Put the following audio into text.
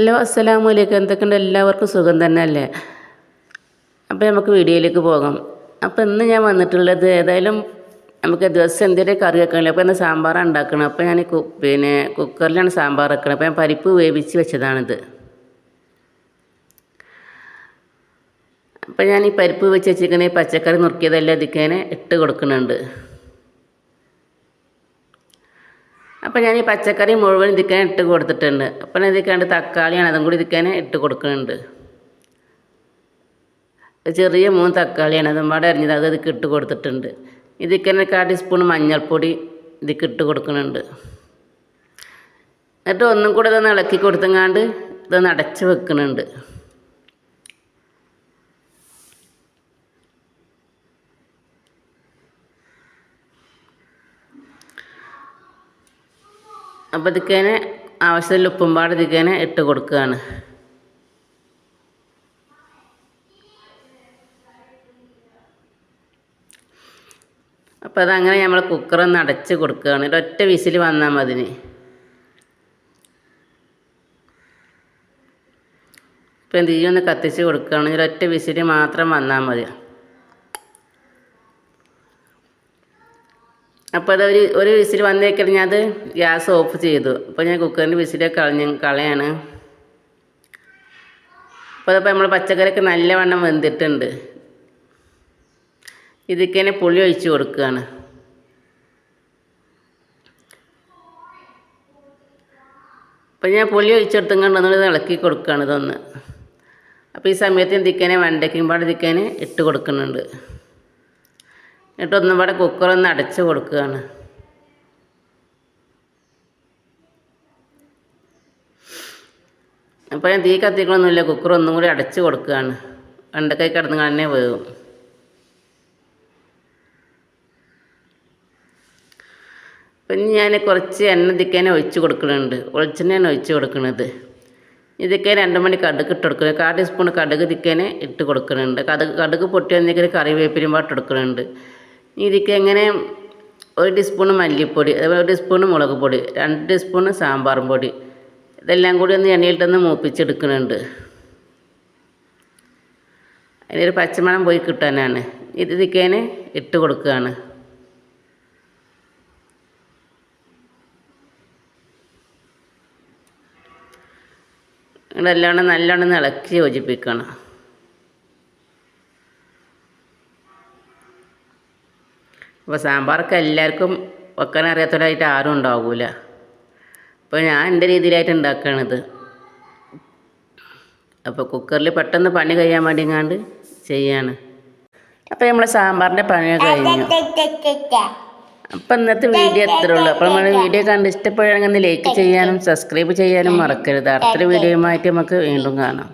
Hello അസ്സലാമു അലൈക്കും. എന്തൊക്കെയുണ്ട്? എല്ലാവർക്കും സുഖം തന്നെ അല്ലേ അപ്പോൾ നമുക്ക് വീഡിയോയിലേക്ക് പോകാം. അപ്പോൾ ഇന്ന് ഞാൻ വന്നിട്ടുള്ളത് ഏതായാലും നമുക്ക് ദിവസം എന്തെങ്കിലും കറി വെക്കണമല്ലോ അപ്പോൾ എന്നാൽ സാമ്പാറാണ് ഉണ്ടാക്കണം. അപ്പോൾ ഞാൻ പിന്നെ കുക്കറിലാണ് സാമ്പാർ വെക്കണം. അപ്പോൾ ഞാൻ പരിപ്പ് വേവിച്ച് വെച്ചതാണിത്. അപ്പോൾ ഞാൻ ഈ പരിപ്പ് വെച്ച് വെച്ചിരിക്കുന്ന പച്ചക്കറി നുറുക്കിയതെല്ലാം ഇതിക്കേനെ ഇട്ട് കൊടുക്കുന്നുണ്ട്. അപ്പോൾ ഞാൻ ഈ പച്ചക്കറി മുഴുവൻ ഇതിക്കാൻ ഇട്ട് കൊടുത്തിട്ടുണ്ട്. അപ്പം ഇതിക്കാണ്ട് തക്കാളിയാണ് അതും കൂടി ഇതിക്കാൻ ഇട്ട് കൊടുക്കുന്നുണ്ട്. ചെറിയ മൂന്ന് തക്കാളിയാണ് അതും പാടെ അരിഞ്ഞത്. അത് ഇതിക്ക് ഇട്ട് കൊടുത്തിട്ടുണ്ട്. ഇതിക്കന്നെ കാ ടീസ്പൂൺ മഞ്ഞൾപ്പൊടി ഇതിക്ക് ഇട്ട് കൊടുക്കുന്നുണ്ട്. എന്നിട്ട് ഒന്നും കൂടെ ഇതൊന്ന് ഇളക്കി കൊടുത്തങ്ങാണ്ട് ഇതൊന്ന് അടച്ച് വെക്കുന്നുണ്ട്. അപ്പോൾ ഇതിക്കേനെ ആവശ്യത്തിൽ ഉപ്പും പാട് ഇതിക്കേനെ ഇട്ട് കൊടുക്കുകയാണ് അപ്പോൾ അതങ്ങനെ നമ്മൾ കുക്കറൊന്ന് അടച്ച് കൊടുക്കുകയാണ് ഒരൊറ്റ വിസിൽ വന്നാൽ മതി ഇനി. ഇപ്പം തീ ഒന്ന് കത്തിച്ച് കൊടുക്കുകയാണെങ്കിൽ ഒറ്റ വിസിൽ മാത്രം വന്നാൽ മതി. അപ്പോൾ അത് ഒരു ഒരു വിസിൽ വന്നേക്കഴിഞ്ഞാൽ അത് ഗ്യാസ് ഓഫ് ചെയ്തു. അപ്പോൾ ഞാൻ കുക്കറിന്റെ വിസിൽ കളഞ്ഞ് കളയാണ്. അപ്പോൾ അതപ്പോൾ നമ്മൾ പച്ചക്കറിയൊക്കെ നല്ലവണ്ണം വെന്തിട്ടുണ്ട്. ഇതൊക്കെ തന്നെ പുളി ഒഴിച്ച് കൊടുക്കുകയാണ്. അപ്പം ഞാൻ പുളി ഒഴിച്ചെടുത്തും കൊണ്ട് ഇളക്കി കൊടുക്കുകയാണ് ഇതൊന്ന്. അപ്പോൾ ഈ സമയത്ത് എന്തിക്കനെ വെണ്ടയ്ക്കും പാടെ ഇതിക്കനെ ഇട്ട് കൊടുക്കുന്നുണ്ട്. എന്നിട്ട് ഒന്നും പാടെ കുക്കറൊന്ന് അടച്ച് കൊടുക്കുകയാണ്. അപ്പോൾ ഞാൻ തീ കത്തിക്കണമൊന്നുമില്ല കുക്കർ ഒന്നും കൂടി അടച്ച് കൊടുക്കുകയാണ്. വെണ്ടക്കൈ കിടന്ന് തന്നെ വേകും പിന്നെ ഞാൻ കുറച്ച് എണ്ണ തിക്കാൻ ഒഴിച്ച് കൊടുക്കുന്നുണ്ട് ഒളിച്ചെണ്ണയാണ് ഒഴിച്ച് കൊടുക്കുന്നത് ഇതൊക്കെ രണ്ട് മണി കടുക് ഇട്ട് കൊടുക്കുന്നത് കാൽ ടീസ്പൂൺ കടുക് ഇതിക്കേനെ ഇട്ട് കൊടുക്കുന്നുണ്ട് കടുക് കടുക് പൊട്ടി വന്നേക്കൊരു കറിവേപ്പിലും പാട്ട് കൊടുക്കുന്നുണ്ട് ഇതിക്ക് എങ്ങനെ ഒരു ടീസ്പൂണ് മല്ലിപ്പൊടി അതേപോലെ ഒരു ടീസ്പൂണ് മുളക് പൊടി രണ്ട് ടീസ്പൂണ് സാമ്പാർ പൊടി ഇതെല്ലാം കൂടി ഒന്ന് എണ്ണയിലിട്ടൊന്ന് മൂപ്പിച്ചെടുക്കുന്നുണ്ട്. അതിനൊരു പച്ചമണം പോയി കിട്ടാനാണ്. ഇത് ഇതിക്കേനെ ഇട്ട് കൊടുക്കുകയാണ്. നല്ലോണം നല്ലോണം ഇളക്കി യോജിപ്പിക്കണം. അപ്പോൾ സാമ്പാറൊക്കെ എല്ലാവർക്കും വെക്കാൻ അറിയാത്തവരായിട്ട് ആരും ഉണ്ടാവില്ല അപ്പോൾ ഞാൻ എന്റെ രീതിയിലായിട്ട് ഉണ്ടാക്കണത്. അപ്പോൾ കുക്കറിൽ പെട്ടെന്ന് പണി കഴിയാൻ വേണ്ടിങ്ങാണ്ട് ചെയ്യാണ്. അപ്പോൾ നമ്മൾ സാമ്പാറിന്റെ പണിയൊക്കെ കഴിഞ്ഞു. അപ്പം ഇന്നത്തെ വീഡിയോ എത്ര ഉള്ളൂ. അപ്പോൾ നമ്മൾ വീഡിയോ കണ്ട് ഇഷ്ടപ്പെടുകയാണെങ്കിൽ ഒന്ന് ലൈക്ക് ചെയ്യാനും സബ്സ്ക്രൈബ് ചെയ്യാനും മറക്കരുത്. അടുത്തൊരു വീഡിയോയുമായിട്ട് നമുക്ക് വീണ്ടും കാണാം.